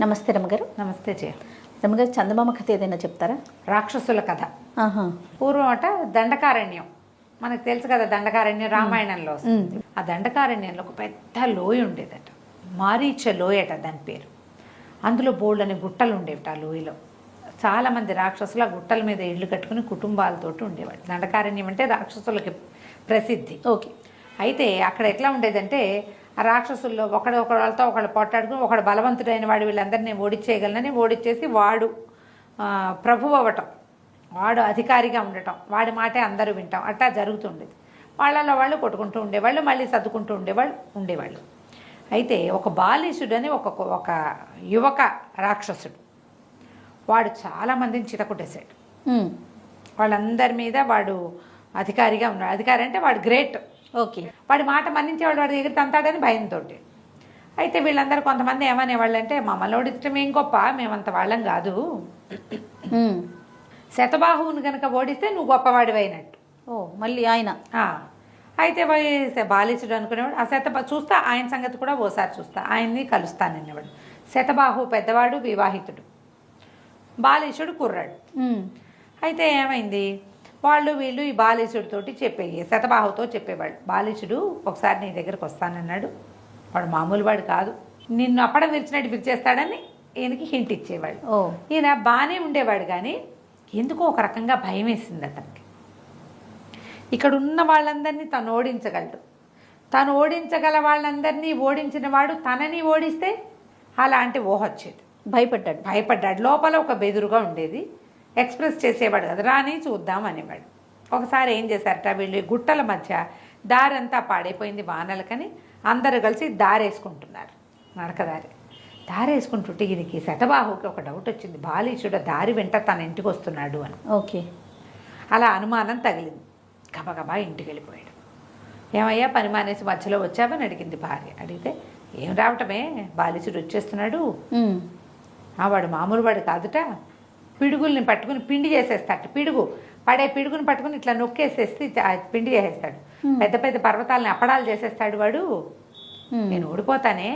నమస్తే రమ్మగారు నమస్తే జయ. రమ్మగారు చందమామ కథ ఏదైనా చెప్తారా? రాక్షసుల కథ. పూర్వం అట దండకారణ్యం. మనకు తెలుసు కదా దండకారణ్యం రామాయణంలో ఆ దండకారణ్యంలో ఒక పెద్ద లోయ ఉండేదట. మారీచ లోయట దాని పేరు. అందులో బోల్డని గుట్టలు ఉండేవి ఆ లోయలో. చాలా మంది రాక్షసులు ఆ గుట్టల మీద ఇళ్ళు కట్టుకుని కుటుంబాలతోటి ఉండేవాడు దండకారణ్యం అంటే రాక్షసులకి ప్రసిద్ధి. ఓకే. అయితే అక్కడ ఎట్లా ఉండేదంటే రాక్షసుల్లో ఒకడు ఒకళ్ళతో ఒకళ్ళు పొట్టాడుకుని ఒకడు బలవంతుడైన వాడు వీళ్ళందరినీ ఓడిచ్చేయగలనని ఓడిచ్చేసి వాడు ఆ, ప్రభువు అవ్వటం. వాడు అధికారిగా ఉండటం. వాడి మాటే అందరూ వింటాం. అట్టా జరుగుతుండేది. వాళ్ళలో వాళ్ళు కొట్టుకుంటూ ఉండేవాళ్ళు మళ్ళీ సర్దుకుంటూ ఉండేవాళ్ళు ఉండేవాళ్ళు. అయితే ఒక బాలీసుడని ఒక ఒక యువక రాక్షసుడు. వాడు చాలామందిని చితకొట్టేశాడు. వాళ్ళందరి మీద వాడు అధికారిగా ఉన్నాడు. అధికారి అంటే వాడు గ్రేట్. ఓకే. వాడి మాట మన్నించేవాడు వాడి దగ్గర తంతాడని భయంతో అయితే వీళ్ళందరూ కొంతమంది ఏమనేవాళ్ళు అంటే మమ్మల్ని ఓడించడం ఏం గొప్ప మేమంత వాళ్ళం కాదు. శతబాహువుని కనుక ఓడిస్తే నువ్వు గొప్పవాడివి అయినట్టు. ఓ మళ్ళీ ఆయన. అయితే బాలీసుడు అనుకునేవాడు ఆ శత చూస్తా ఆయన సంగతి కూడా ఓసారి చూస్తా ఆయన్ని కలుస్తాననేవాడు శతబాహు పెద్దవాడు వివాహితుడు. బాలీసుడు కుర్రాడు. అయితే ఏమైంది? వాళ్ళు వీళ్ళు ఈ బాలీసుడితోటి చెప్పే శతబాహుతో చెప్పేవాళ్ళు. బాలీసుడు ఒకసారి నీ దగ్గరకు వస్తానన్నాడు. వాడు మామూలు వాడు కాదు. నిన్ను అప్పడం విరిచినట్టు విరిచేస్తాడని ఈయనకి హింట్ ఇచ్చేవాళ్ళు. ఓ. ఈయన బాగానే ఉండేవాడు కానీ ఎందుకో ఒక రకంగా భయం వేసింది అతనికి. ఇక్కడ ఉన్న వాళ్ళందరినీ తను ఓడించగలడు. తను ఓడించగల వాళ్ళందరినీ ఓడించిన వాడు తనని ఓడిస్తే అలాంటి ఊహ వచ్చేది. భయపడ్డాడు. భయపడ్డాడు. లోపల ఒక బెదురుగా ఉండేది. ఎక్స్ప్రెస్ చేసేవాడు కదా. రాని చూద్దాం అనేవాడు. ఒకసారి ఏం చేశారట వీళ్ళు? గుట్టల మధ్య దారంతా పాడైపోయింది వానలకని అందరూ కలిసి దారేసుకుంటున్నారు. నడకదారి దారేసుకుంటుంటే ఈయనకి శతబాహుకి ఒక డౌట్ వచ్చింది. బాలీషుడు దారి వెంట తన ఇంటికి వస్తున్నాడు అని. ఓకే. అలా అనుమానం తగిలింది. గబగబా ఇంటికి వెళ్ళిపోయాడు. ఏమయ్యా పని మానేసి మధ్యలో వచ్చావని అడిగింది భార్య. అడిగితే ఏం రావటమే? బాలీసుడు వచ్చేస్తున్నాడు. వాడు మామూలు వాడు కాదుట. పిడుగుల్ని పట్టుకుని పిండి చేసేస్తాడు. పిడుగు. పడే పిడుగుని పట్టుకుని ఇట్లా నొక్కేసేసి ఆ పిండి చేసేస్తాడు. పెద్ద పెద్ద పర్వతాలని అప్పడాలు చేసేస్తాడు వాడు. నేను ఓడిపోతానే.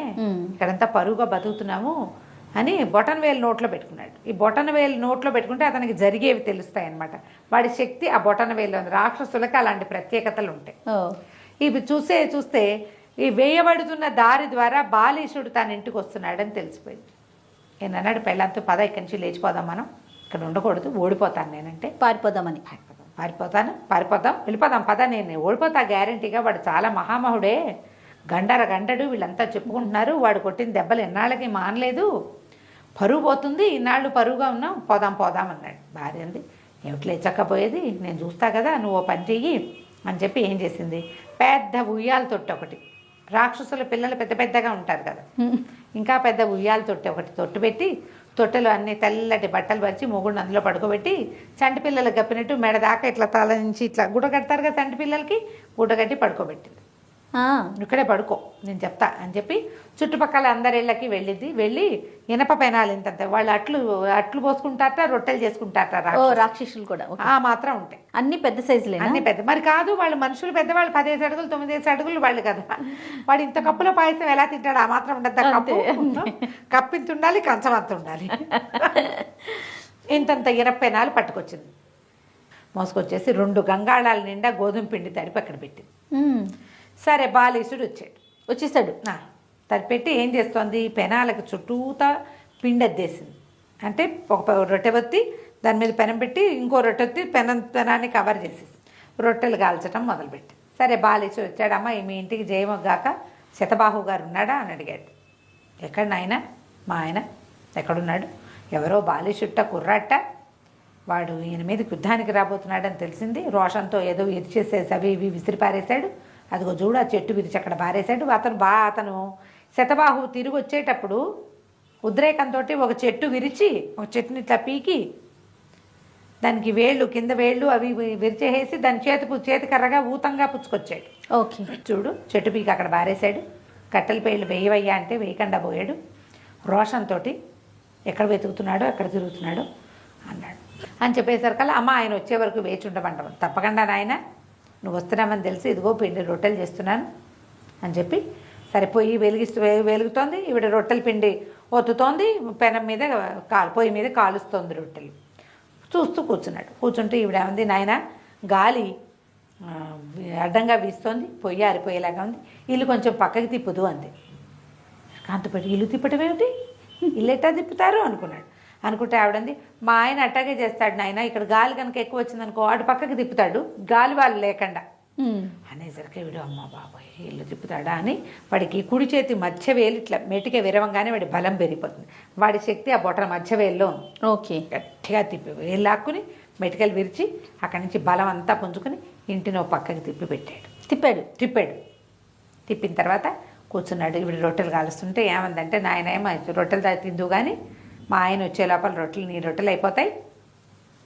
ఇక్కడంతా పరువుగా బతుకుతున్నాము అని బొటన్ వేలు నోట్లో పెట్టుకున్నాడు. ఈ బొటన వేలు నోట్లో పెట్టుకుంటే అతనికి జరిగేవి తెలుస్తాయి అన్నమాట. వాడి శక్తి ఆ బొటన వేలు రాక్షసులకు అలాంటి ప్రత్యేకతలు ఉంటాయి. ఇవి చూసే చూస్తే ఈ వేయబడుతున్న దారి ద్వారా బాలీషుడు తన ఇంటికి వస్తున్నాడని తెలిసిపోయింది. నేను అన్నాడు పెళ్ళంతో పద ఇక్కడి నుంచి లేచిపోదాం మనం. ఇక్కడ ఉండకూడదు ఓడిపోతాను నేనంటే. పారిపోదామని. పారిపోదాం. పారిపోతాను పారిపోదాం వెళ్ళిపోదాం పద నేను. ఓడిపోతా గ్యారంటీగా వాడు చాలా మహామహుడే. గండర గండడు వీళ్ళంతా చెప్పుకుంటున్నారు వాడు కొట్టిన దెబ్బలు ఎన్నాళ్ళకి మానలేదు. పరువు పోతుంది ఇన్నాళ్ళు పరువుగా ఉన్నాం పోదాం పోదాం అన్నాడు. భార్య అంది ఏమిటి లేచక్కపోయేది నేను చూస్తా కదా నువ్వు ఓ పని చెయ్యి అని చెప్పి ఏం చేసింది? పెద్ద ఉయ్యాల తొట్టి ఒకటి. రాక్షసుల పిల్లలు పెద్ద పెద్దగా ఉంటారు కదా. ఇంకా పెద్ద ఉయ్యాల తొట్టి ఒకటి తొట్టు పెట్టి తొట్టెలు అన్ని తెల్లటి బట్టలు పరిచి మొగుడిని అందులో పడుకోబెట్టి చంటి పిల్లలకు కప్పినట్టు మెడ దాకా ఇట్లా తల నుంచి ఇట్లా గుడ్డ కడతారు కదా చంటి పిల్లలకి గుడ్డ కట్టి పడుకోబెట్టింది. ఇక్కడే పడుకో నేను చెప్తా అని చెప్పి చుట్టుపక్కల అందరి ఇళ్ళకి వెళ్ళింది వెళ్ళి ఇనప పెనాలు ఇంత వాళ్ళు అట్లు అట్లు పోసుకుంటారట రొట్టెలు చేసుకుంటారట రాక్షసులు. కూడా. ఆ మాత్రం ఉంటాయి. అన్ని పెద్ద సైజులేనా? అన్ని పెద్ద మరి కాదు వాళ్ళు మనుషులు పెద్దవాళ్ళు పదిహేను అడుగులు తొమ్మిదేసి అడుగులు వాళ్ళు కదా. వాడు ఇంత కప్పులో పాయసం ఎలా తింటాడు? ఆ మాత్రం ఉండద్దా కప్పు? కప్పు ఇంత ఉండాలి కంచం అంత ఉండాలి. ఇంతంత ఇరపెనాలు పట్టుకొచ్చింది. మోసుకొచ్చేసి రెండు గంగాళాల నిండా గోధుమ పిండి తడిపి అక్కడ పెట్టింది. సరే బాలీసుడు వచ్చాడు. వచ్చేసాడు. తరిపెట్టి ఏం చేస్తోంది? పెనాలకు చుట్టూతా పిండి అద్దేసింది అంటే ఒక రొట్టె వత్తి దాని మీద పెనం పెట్టి ఇంకో రొట్టె వత్తి పెనం పెనాన్ని కవర్ చేసేసి రొట్టెలు కాల్చడం మొదలుపెట్టి సరే బాలేసి వచ్చాడమ్మా మీ ఇంటికి జయమొగ్గాక శతబాహు గారు ఉన్నాడా అని అడిగాడు. ఎక్కడ నాయన? మా ఆయన ఎక్కడున్నాడు? ఎవరో బాలిషుట్ట కుర్రాట్ట వాడు ఈయన మీద యుద్ధానికి రాబోతున్నాడని తెలిసింది. రోషంతో ఏదో ఇరిచేసేసి అవి ఇవి విసిరిపారేశాడు. అదిగో చూడు ఆ చెట్టు విరిచి అక్కడ పారేశాడు. అతను బా అతను శతబాహు తిరిగి వచ్చేటప్పుడు ఉద్రేకంతో ఒక చెట్టు విరిచి ఒక చెట్టుని ఇట్లా పీకి దానికి వేళ్ళు కింద వేళ్ళు అవి ఇవి విరిచేసేసి దాని చేతి చేతికర్రగా ఊతంగా పుచ్చుకొచ్చాడు. ఓకే. చూడు చెట్టు పీకి అక్కడ బారేశాడు కట్టెల పేర్లు వేయవయ్యా అంటే వేయకుండా పోయాడు. రోషంతో ఎక్కడ వెతుకుతున్నాడో ఎక్కడ తిరుగుతున్నాడో అన్నాడు. అని చెప్పేసరికల్లా అమ్మ ఆయన వచ్చే వరకు వేచి ఉండమంటాం. తప్పకుండా నాయన. నువ్వు వస్తున్నామని తెలిసి ఇదిగో పిండి రొట్టెలు చేస్తున్నాను అని చెప్పి సరే పొయ్యి వెలిగిస్తూ వెలుగుతోంది. ఈవిడ రొట్టెల పిండి ఒత్తుతోంది. పెనం మీద కాలు పొయ్యి మీద కాలుస్తోంది రొట్టెలు. చూస్తూ కూర్చున్నాడు. కూర్చుంటే ఈవిడ ఏమంది నాయన గాలి అడ్డంగా వీస్తోంది. పొయ్యి ఆరిపోయేలాగా ఉంది. ఇల్లు కొంచెం పక్కకి తిప్పుదు అంది. కాంతపడి ఇల్లు తిప్పటం ఏమిటి ఇల్లు ఎట్టా తిప్పుతారు? అనుకున్నాడు. అనుకుంటే ఆవిడంది మా ఆయన అట్టాగే చేస్తాడు నాయన ఇక్కడ గాలి కనుక ఎక్కువ వచ్చిందనుకో అటు పక్కకి తిప్పుతాడు గాలి వాళ్ళు లేకుండా. అనేసరికి వీడు అమ్మ బాబాయ్ ఇల్లు తిప్పుతాడా? అని వాడికి కుడి చేతి మధ్య వేలు ఇట్లా మెటిక విరవంగానే వాడి బలం పెరిగిపోతుంది. వాడి శక్తి ఆ బొట్టల మధ్య వేల్లో ఉంది. ఓకే. గట్టిగా తిప్పి వేలు లాక్కుని మెటికలు విరిచి అక్కడి నుంచి బలం అంతా పుంజుకొని ఇంటిని ఓ పక్కకి తిప్పి పెట్టాడు. తిప్పాడు? తిప్పాడు. తిప్పిన తర్వాత కూర్చున్నాడు. ఇప్పుడు రొట్టెలు కాలుస్తుంటే ఏమందంటే నాయన ఏమో రొట్టెలు తిందు కానీ మా ఆయన వచ్చే లోపల రొట్టెలు నీ రొట్టెలు అయిపోతాయి.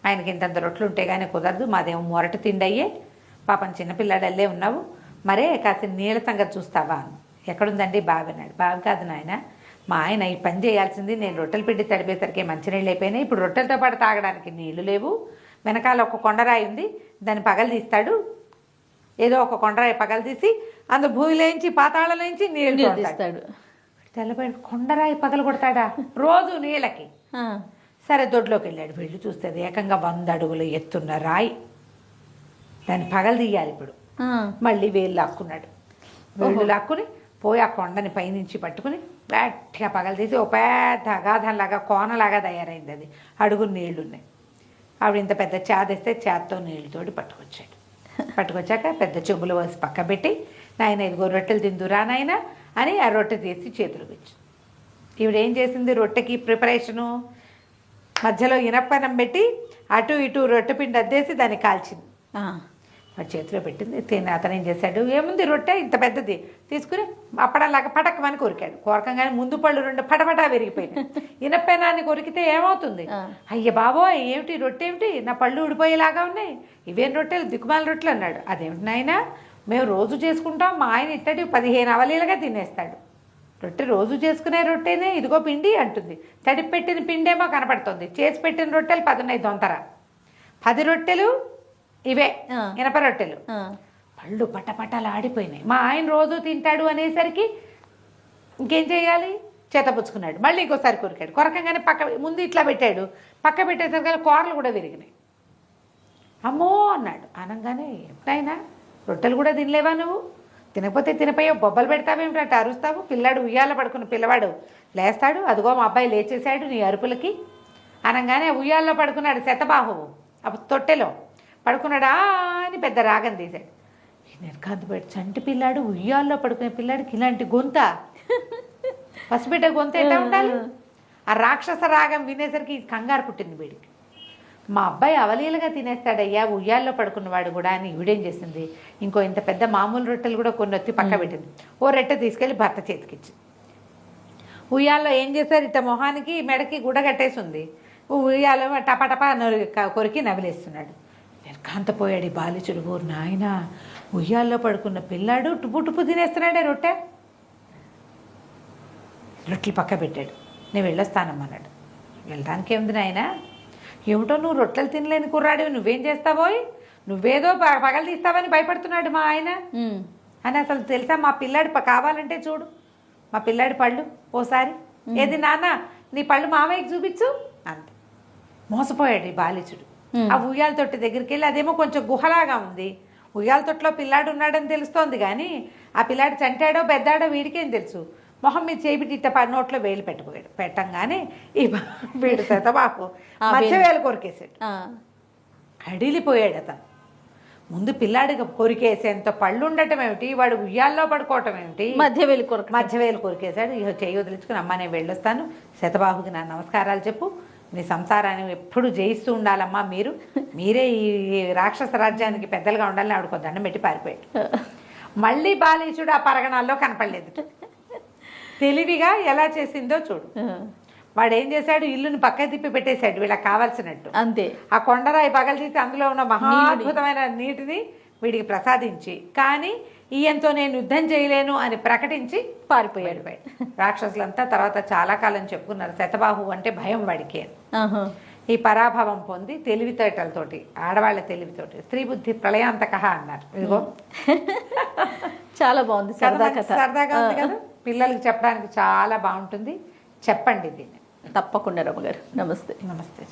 ఆయనకి ఇంతంత రొట్టెలు ఉంటే కానీ కుదరదు. మాదేమో మొరట తిండి అయ్యే పాపం చిన్నపిల్లాడల్లే ఉన్నావు. మరే కాస్త నీళ్ళ సంగతి చూస్తావా. ఎక్కడుందండి బావి అన్నాడు బావి కాదు నాయన. మా ఆయన ఈ పని చేయాల్సింది నేను రొట్టెలు పిండి తడిపేసరికి మంచినీళ్ళు అయిపోయినాయి. ఇప్పుడు రొట్టెలతో పాటు తాగడానికి నీళ్ళు లేవు. వెనకాల ఒక కొండరాయి ఉంది. దాన్ని పగలు తీస్తాడు. ఏదో ఒక కొండరాయి పగలు తీసి అందు భూమిలోంచి పాతాళలోంచి నీళ్ళు. తీస్తాడు. తెల్లబడి కొండరాయి పగలు కొడతాడా? రోజు నీళ్ళకి. సరే దొడ్లోకి వెళ్ళాడు వెళ్ళి చూస్తే అది ఏకంగా వంద అడుగులు ఎత్తున్న రాయి. దాన్ని పగలు తీయాలి ఇప్పుడు. మళ్ళీ వేలు లాక్కున్నాడు. వేళ్ళు లాక్కుని పోయి ఆ కొండని పైనుంచి పట్టుకుని గట్టిగా పగలు తీసి ఒక పెద్ద అగాధంలాగా కోనలాగా తయారైంది అది. అడుగు నీళ్ళున్నాయి ఆవిడ ఇంత పెద్ద చాదేస్తే చాతో నీళ్ళతోటి పట్టుకొచ్చాడు. పట్టుకొచ్చాక పెద్ద చెంబులు వేసి పక్క పెట్టి నాయన ఇదిగో రొట్టెలు తిందురా నాయన. అని ఆ రొట్టె తీసి చేతులకు ఇచ్చి ఈవిడ ఏం చేసింది? రొట్టెకి ప్రిపరేషను మధ్యలో ఇనపనం పెట్టి అటు ఇటు రొట్టె పిండి అద్దేసి దాన్ని కాల్చింది. వాడి చేతిలో పెట్టింది. తిని అతను ఏం చేశాడు? ఏముంది రొట్టె? ఇంత పెద్దది. తీసుకుని అప్పడలాగా పటకమని కొరికాడు. కొరకంగానే ముందు పళ్ళు రెండు పటపటా విరిగిపోయినాయి. ఇనపెనాన్ని కొరికితే ఏమవుతుంది. అయ్య బాబోయ్! ఏమిటి? రొట్టె ఏమిటి? నా పళ్ళు ఊడిపోయేలాగా ఉన్నాయి. ఇవేం రొట్టెలు? దిక్కుమాల రొట్టెలు అన్నాడు. అదేమిటి నాయన? మేము రోజు చేసుకుంటాం మా ఆయన ఇట్టటి పదిహేను అవలీలుగా తినేస్తాడు. రొట్టె రోజు చేసుకునే రొట్టెనే ఇదిగో పిండి అంటుంది. తడిపి పెట్టిన పిండేమో కనపడుతుంది. చేసి పెట్టిన రొట్టెలు పదున్నాయి దొంతర. పది రొట్టెలు ఇవే. ఇనప రొట్టెలు. పళ్ళు పటపటలు ఆడిపోయినాయి. మా ఆయన రోజు తింటాడు అనేసరికి ఇంకేం చేయాలి? చేతపుచ్చుకున్నాడు మళ్ళీ ఇంకోసారి కొరికాడు. కొరకంగానే పక్క ముందు ఇట్లా పెట్టాడు. పక్క పెట్టేసరికి కూరలు కూడా విరిగినాయి. అమ్మో అన్నాడు. అనగానే ఎప్పుడైనా రొట్టెలు కూడా తినలేవా నువ్వు? తినకపోతే తినపోయే బొబ్బలు పెడతావేమిటంటే అరుస్తావు? పిల్లాడు ఉయ్యాల పడుకున్న పిల్లవాడు. లేస్తాడు? అదిగో మా అబ్బాయి లేచేశాడు నీ అరుపులకి. అనగానే ఉయ్యాల్లో పడుకున్నాడు శతబాహువు. అప్పుడు తొట్టెలో పడుకున్నాడా అని పెద్ద రాగం తీశాడు. నిర్కాంత పెట్టి చంటి పిల్లాడు ఉయ్యాల్లో పడుకునే పిల్లాడికి ఇలాంటి గొంత? పసిబిడ్డ గొంత ఎట్లా ఉండాలి? ఆ రాక్షస రాగం వినేసరికి కంగారు పుట్టింది వీడికి. మా అబ్బాయి అవలీలుగా తినేస్తాడయ్యా ఉయ్యాల్లో పడుకున్నవాడు కూడా అని ఈవిడేం చేసింది? ఇంకో ఇంత పెద్ద మామూలు రొట్టెలు కూడా కొన్ని వచ్చి పక్క పెట్టింది. ఓ రొట్టె తీసుకెళ్ళి భర్త చేతికిచ్చి ఉయ్యాల్లో ఏం చేశారు? ఇట్ట మొహానికి మెడకి గుడ కట్టేసి ఉంది ఉయ్యాలో టపటపా కొరికి నవిలేస్తున్నాడు. నిర్కాంతపోయాడు బాలిచుడు. ఊరు నాయన ఉయ్యాల్లో పడుకున్న పిల్లాడు టుపు టుపు తినేస్తున్నాడే రొట్టె. రొట్టెలు పక్క పెట్టాడు. నేను వెళ్ళొస్తానమ్మన్నాడు. వెళ్ళడానికి ఏముంది నాయన? ఏమిటో నువ్వు రొట్టెలు తినలేని కుర్రాడివి నువ్వేం చేస్తావోయ్? నువ్వేదో పగలు తీస్తావని భయపడుతున్నాడు మా ఆయన. అని అసలు తెలుసా? మా పిల్లాడి కావాలంటే చూడు. మా పిల్లాడి పళ్ళు ఓసారి. ఏది నాన్న నీ పళ్ళు మామయ్యకి చూపించు. అంతే మోసపోయాడు ఈ బాలిచుడు. ఆ ఉయ్యాల తొట్టి దగ్గరికి వెళ్ళి అదేమో కొంచెం గుహలాగా ఉంది. ఉయ్యాల తొట్టులో పిల్లాడు ఉన్నాడని తెలుస్తోంది కానీ ఆ పిల్లాడు చంటాడో పెద్దాడో వీడికేం తెలుసు? మొహం మీద చేపిటి ఇట్ట నోట్లో వేలు పెట్టుకోయాడు పెట్టంగానే ఈ వీడు శతబాకు ఆ మధ్య వేలు. వేలు కొరికేసాడు. అడిలిపోయాడు అతను. ముందు పిల్లాడికి కొరికేసేంత పళ్ళు ఉండటం ఏమిటి? వాడు ఉయ్యాల్లో పడుకోవటం ఏమిటి? మధ్య వెళ్ళి కొరకు మధ్యవేలు కొరికేశాడు. ఇక చెయ్యి వదిలించుకుని అమ్మ నేను వెళ్ళొస్తాను. శతబాహుకి నా నమస్కారాలు చెప్పు. మీ సంసారాన్ని ఎప్పుడు జయిస్తూ ఉండాలమ్మా మీరు. మీరే ఈ రాక్షస రాజ్యానికి పెద్దలుగా ఉండాలని ఆవిడ కొద్ది దండం పెట్టి పారిపోయాడు. మళ్ళీ బాలీచుడు ఆ పరగణాల్లో కనపడలేదు. తెలివిగా ఎలా చేసిందో చూడు. వాడు ఏం చేశాడు? ఇల్లుని పక్క తిప్పి పెట్టేశాడు వీళ్ళకి కావాల్సినట్టు. అంతే. ఆ కొండరాయి పగలు తీసి అందులో ఉన్న మహా అద్భుతమైన నీటిని వీడికి ప్రసాదించి కానీ ఈయంతో నేను యుద్ధం చేయలేను అని ప్రకటించి పారిపోయాడు రాక్షసులంతా తర్వాత చాలా కాలం చెప్పుకున్నారు శతబాహు అంటే భయం వాడికి. ఈ పరాభవం పొంది తెలివితేటలతోటి ఆడవాళ్ళ తెలివితోటి స్త్రీ బుద్ధి ప్రళయాంతక అన్నారు. ఇదిగో. చాలా బాగుంది కదా సరదా మంచి కథ. సరదాగా ఉంది కదా? పిల్లలకి చెప్పడానికి చాలా బాగుంటుంది. చెప్పండి దీన్ని. తప్పకుండా రమ్మ గారు నమస్తే. నమస్తే.